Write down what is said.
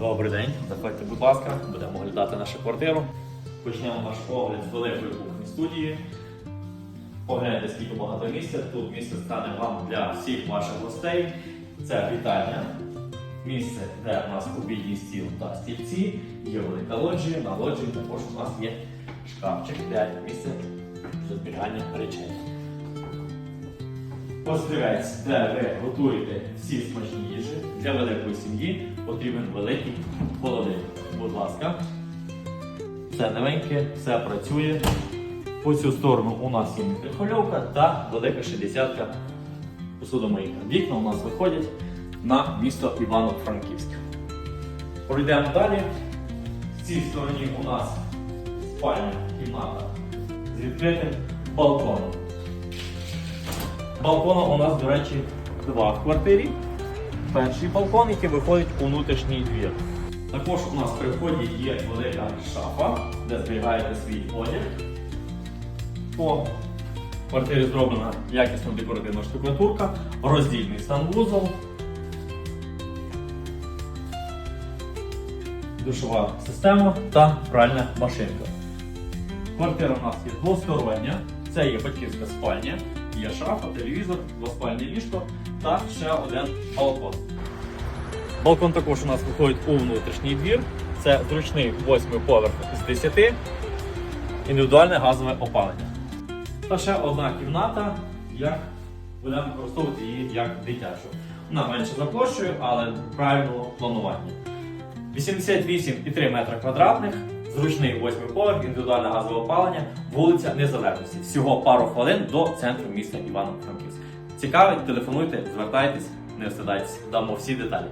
Добрий день, заходьте, будь ласка, будемо оглядати нашу квартиру. Почнемо наш огляд з великої кухні студії. Погляньте, скільки багато місця. Тут місце стане вам для всіх ваших гостей. Це вітальня, місце, де у нас обідній стіл та стільці, є велика лоджія. На лоджії також у нас є шкафчик, де місце для зберігання речей. Острівець, де ви готуєте всі смачні їжі для великої сім'ї, потрібен великий холодильник. Будь ласка, все новеньке, все працює. По цю сторону у нас є мікрохвильовка та велика 60-ка посудомийка. Вікна у нас виходять на місто Івано-Франківськ. Пройдемо далі. В цій стороні у нас спальня кімната з відкритим балконом. Балкона у нас, до речі, два в квартирі. Перший балкон, який виходить у внутрішній двір. Також у нас при вході є велика шафа, де зберігаєте свій одяг. По квартирі зроблена якісна декоративна штукатурка, роздільний санвузол, душова система та пральна машинка. Квартира у нас є двостороння. Це є батьківська спальня, є шафа, телевізор, двоспальне ліжко та ще один балкон. Балкон також у нас виходить у внутрішній двір. Це зручний восьмий поверх з 10, індивідуальне газове опалення. Та ще одна кімната, як будемо використовувати її як дитячу. Вона менше за площею, але правильного планування. 88,3 метра квадратних, зручний восьмий поверх, індивідуальне газове опалення, вулиця Незалежності. Всього пару хвилин до центру міста Івано-Франківськ. Цікавить, телефонуйте, звертайтесь, не встидайтесь, дамо всі деталі.